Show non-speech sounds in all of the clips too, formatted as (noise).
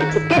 கபடி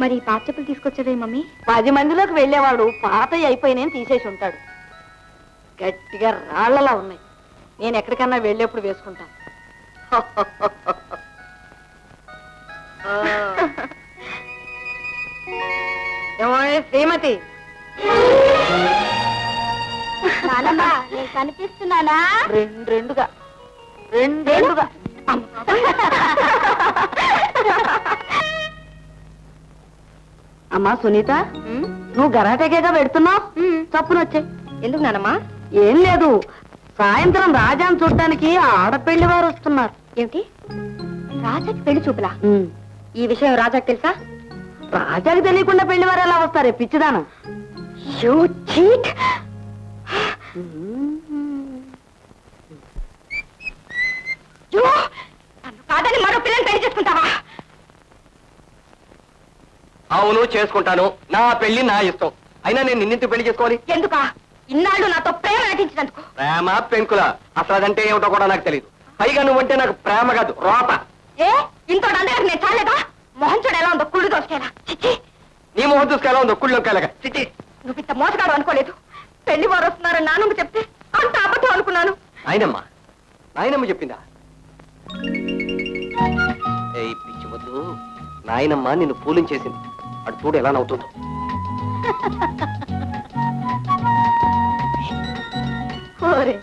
మరి ఈ పాత చెప్పులు తీసుకొచ్చావే మమ్మీ? పది మందిలోకి వెళ్ళేవాడు పాత అయిపోయినాయని తీసేసి ఉంటాడు. గట్టిగా రాళ్ళలా ఉన్నాయి. నేను ఎక్కడికన్నా వెళ్ళేప్పుడు వేసుకుంటాను. (laughs) శ్రీమతి. నానమ్మా నేను కనిపిస్తున్నానా? రెండు రెండుగా. రెండు రెండుగా. అమ్మా సునీత నువ్వు గరాటేగా పెడుతున్నావు? చప్పున వచ్చే. ఎందుకు నానమ్మా? ఏం లేదు. సాయంత్రం రాజాను చూడటానికి ఆడపెళ్ళి వారు వస్తున్నారు. ఏమిటి? రాజాకి పెళ్ళి చూపులా? ఈ విషయం రాజాకి తెలుసా? రాజాకి తెలియకుండా పెళ్ళి వారు ఎలా వస్తారే పిచ్చిదాన? You cheat! నన్ను కాదని మరో పిల్లని పెళ్ళి చేసుకుంటావా? అవును చేసుకుంటాను. నా పెళ్ళి నా ఇష్టం. అయినా నేను నిన్నింటి పెళ్ళి చేసుకోవాలి? ఎందుకా? ఇన్నాళ్ళు నాతో ప్రేమ నటించినందుకు ప్రేమ పెంకుల. అసలు అదంటే ఏమిటో కూడా నాకు తెలియదు పైగా నువ్వంటే నాకు ప్రేమ కాదు రోప ఏ? ఇంతో అందరికి నేను చాలేదా? మొహం చూడు ఎలా ఉందో కుళ్ళు దోసుకేలా. చిచ్చి. నీ మొహం చూసుకు ఎలా ఉందో కుళ్ళో కలగా నువ్వు ఇంత మోసగాడు అనుకోలేదు. పెళ్ళి వారు వస్తున్నారని నాన్నమ్మ చెప్తే అంత అబద్ధం అనుకున్నాను. నాయనమ్మ నాయనమ్మ చెప్పిందా? ఏయ్ పిచ్చి వద్దు నాయనమ్మ నిన్ను పూలించేసింది అటు చూడు ఎలా నవ్వుతుందో. ఓరే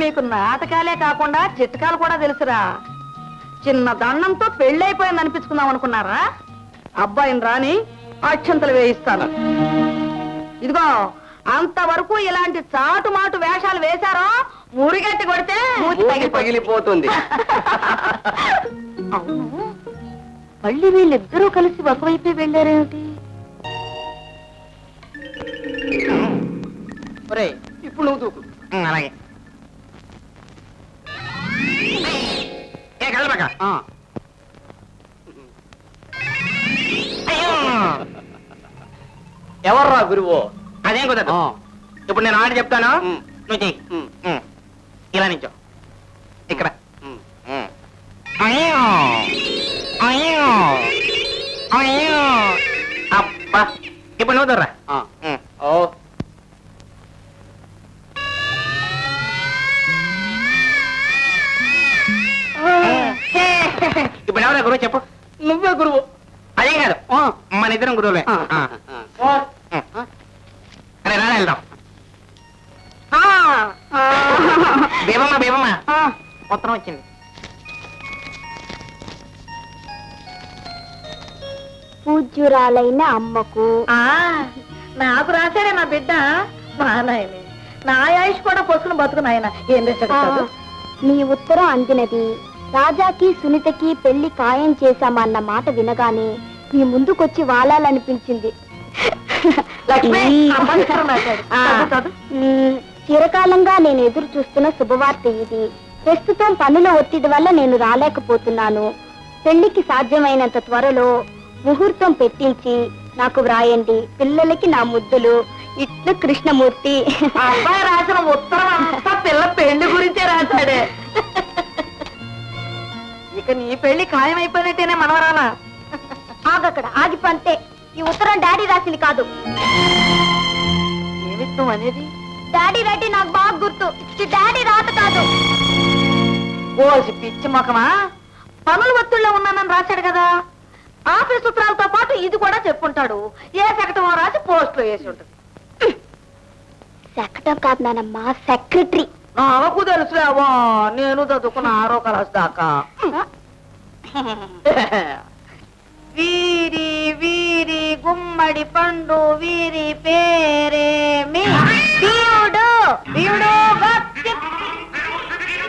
మీకు నాటకాలే కాకుండా చిట్కాలు కూడా తెలుసురా. చిన్న దండంతో పెళ్ళైపోయింది అనిపించుకుందాం అనుకున్నారా? అబ్బాయిని రాని అక్షంతలు వేయిస్తాను. ఇదిగో అంతవరకు ఇలాంటి చాటు మాటు వేషాలు వేశారో మురిగట్టి కొడితే పగిలిపోతుంది. (laughs) అవును. మళ్ళీ వీళ్ళిద్దరూ కలిసి ఒకవైపే వెళ్ళారేమిటి? ఒరేయ్, ఇప్పుడు నువ్వు దూకు అలాగే. కలపక ఎవర్రా గురువు? అదేం కుదరదు. ఇప్పుడు నేను ఆడి చెప్తాను. నువ్వు చెయ్యి. ఇలా నించో ఇక్కడ. అయ్యో! అయ్యో! అయ్యో! అబ్బా! ఇప్పుడు నువ్వు దొర్రా. ఎవరా గురువు చెప్పు. నువ్వే గురువు. అదే కాదు మన ఇద్దరం గురువులే. అరే రా వెళ్దాం. భీమమ్మ భీమమ్మ. ఉత్తరం వచ్చింది. పూజ్యురాలైన అమ్మకు. నాకు రాశాడే నా బిడ్డ. బానాయని నా ఆయుష్ కూడా పసుకుని బతుకు నాయన. ఏం చేశాడు నీ ఉత్తరం అందినది. రాజాకి సునీతకి పెళ్ళి ఖాయం చేశామన్న మాట వినగానే మీ ముందుకొచ్చి వాలాలనిపించింది. చిరకాలంగా నేను ఎదురు చూస్తున్న శుభవార్త ఇది. ప్రస్తుతం పనుల ఒత్తిడి వల్ల నేను రాలేకపోతున్నాను. పెళ్ళికి సాధ్యమైనంత త్వరలో ముహూర్తం పెట్టించి నాకు వ్రాయండి. పిల్లలకి నా ముద్దులు. ఇట్లు కృష్ణమూర్తి. అబ్బాయి రాసిన ఉత్తరం అంతా పిల్ల పెళ్ళి గురించే రాశాడే. ఇక నీ పెళ్ళి ఖాయమైపోయినట్టేనే మనవరాలా? ఆగక్కడ ఆగిపంతే ఈ ఉత్తరం డాడీ రాసింది కాదు. ఏమిత్తం అనేది? డాడీ రెడ్డి నాకు బాగా గుర్తు. ఇది డాడీ రాత కాదు. ఓసి పిచ్చి మొఖమా? పనుల ఒత్తిడిలో ఉన్నానని రాశాడు కదా. ఆఫీస్ సూత్రాలతో పాటు ఇది కూడా చెప్పుంటాడు. ఏ శకటమో రాసి పోస్ట్లో వేసి ఉంటుంది. సెక్కటం కాదు నానమ్మా సెక్రటరీ. నాకు తెలుసులేవా నేను చదువుకున్న ఆరో క్లాస్ దాకా. (laughs) వీరి వీరి గుమ్మడి పండు వీరి పేరేమి వీరుడు. వీరుడు.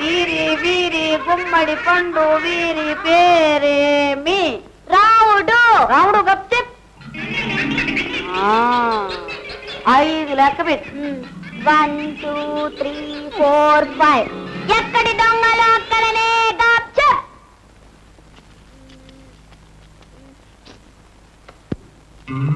వీరి వీరి గుమ్మడి పండు వీరి పేరేమి రావుడు. రావుడు ఆ, ఐదు లెక్క పెట్టి. One two three four five. ఎక్కడి దొంగలు అక్కడనే? ఒరే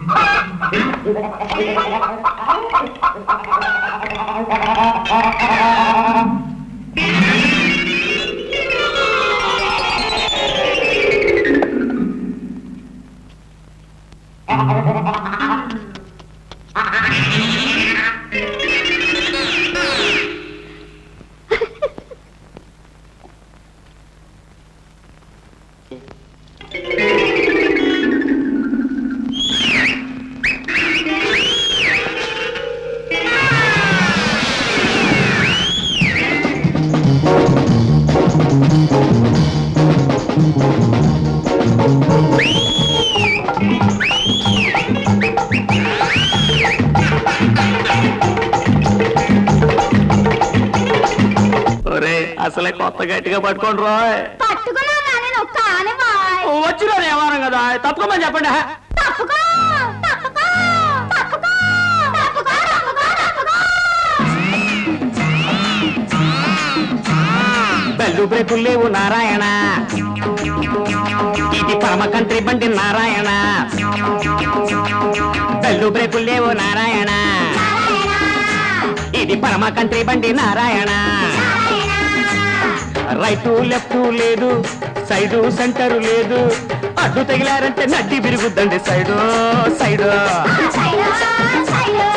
కొత్త గట్టిగా పట్టుకోండి రోయ్. వచ్చిన వ్యవహారం కదా తప్పుకోమని చెప్పండి. బెల్లు బ్రేకులు లేవు నారాయణ. ఇది పరమ కంట్రీ బండి నారాయణ. బెల్లు బ్రేకులు లేవు నారాయణ. ఇది పరమ కంట్రీ బండి నారాయణ. రైటు లెఫ్ట్ లేదు సైడు సెంటరు లేదు. అడ్డు తగిలారంటే నడ్డి విరుగుద్దండి సైడు సైడు. సైలో సైలో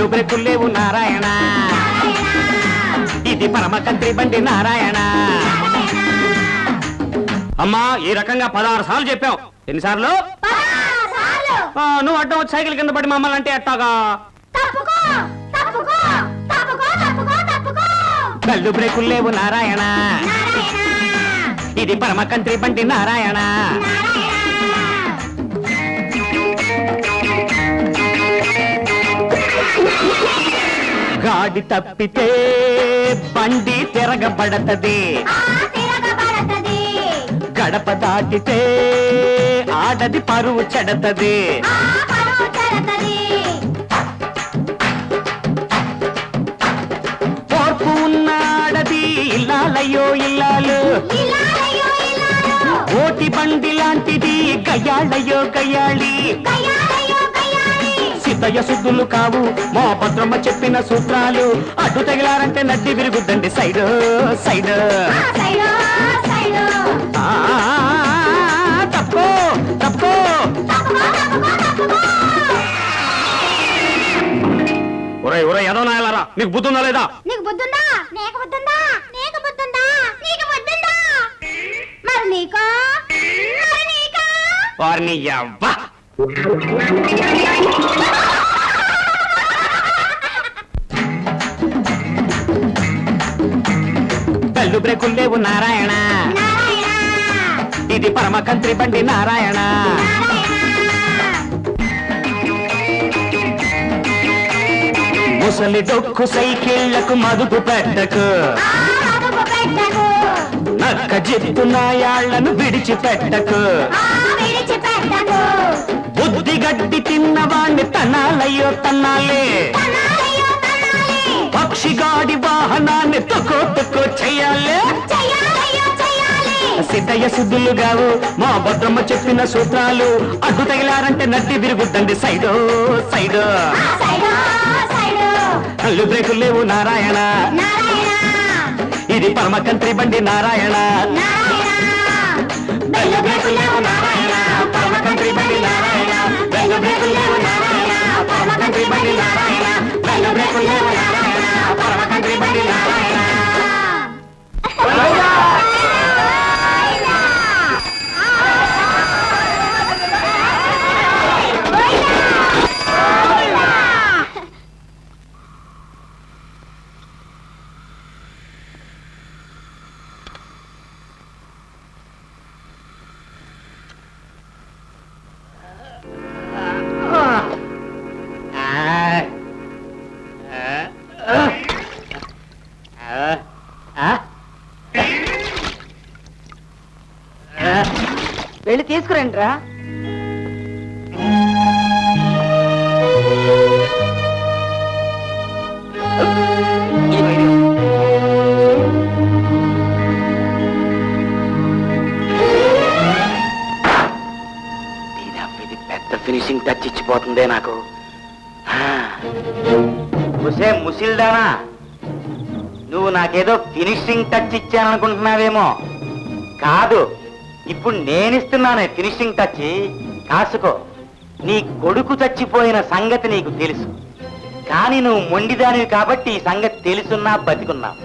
బెల్లు బ్రేకులు లేవు నారాయణ. ఇది పరమ కంట్రీ బండి నారాయణ. అమ్మా ఈ రకంగా పదహారు సార్లు చెప్పాం ఎన్నిసార్లు? నువ్వు అడ్డం వచ్చి సైకిల్ కింద పడి మమ్మల్ని అంటే ఎట్టాగా? తప్పుకో బెల్లు బ్రేకులు లేవు నారాయణ. ఇది పరమ కంట్రీ బండి నారాయణ. గాడి తప్పితే బండి తిరగబడతది. గడప దాటితే ఆడది పరువు చెడతది. ఆ పరువు చెడతది. ఓర్పు ఉన్నాడది ఇల్లాలయ్యో ఇల్లాలు. ఓటి బండి లాంటిది గయ్యాళ్ళయ్యో గయ్యాళి. గయాలయో గయాలి సిద్ధయ్య శుద్ధులు కావు. మా భద్రమ్మ చెప్పిన సూత్రాలు అడ్డు తగిలారంటే నడ్డి విరుగుద్దండి. Side side. ఒరే ఒరే నాయలారా నీకు బుద్ధుందా లేదా? నీకు బుద్ధుందా? నీకు బుద్ధుందా? నీకు బుద్ధుందా? నీకు బుద్ధుందా? నీకా? మరి నీకా? వారిని యవ్వ బ్రేకులు నారాయణ. ఇది పరమ కంత్రి బండి నారాయణ. ముసలి డొక్కు సైకిళ్ళకు మదుపు పెట్టకు. నక్క జిత్తు నాయాళ్ళను విడిచిపెట్టకు. బుద్ధి గడ్డి తిన్నవాణ్ణి తనాలయ్యో తన్నాలే. పక్షిగాడి వాహనాన్ని తొక్కో తొక్కో చెయ్యాలే సిద్ధయ్య శుద్ధులు గావు. మా భద్రమ్మ చెప్పిన సూత్రాలు అడ్డు తగిలారంటే నట్టి విరుగుద్దండి. సైడో సైడో. కళ్ళు బ్రేకులు లేవు నారాయణ. ఇది పరమ కంత్రి బండి నారాయణ. నారాయణ. వెళ్ళి తీసుకురండి రా పెద్ద ఫినిషింగ్ టచ్ ఇచ్చిపోతుందే నాకు. ముసే ముసిల్దానా? నువ్వు నాకేదో ఫినిషింగ్ టచ్ ఇచ్చాననుకుంటున్నావేమో. కాదు ఇప్పుడు నేనిస్తున్నానే ఫినిషింగ్ టచ్ కాసుకో నీ కొడుకు చచ్చిపోయిన సంగతి నీకు తెలుసు. కానీ నువ్వు మొండిదానివి కాబట్టి ఈ సంగతి తెలుసున్నా బతికున్నావు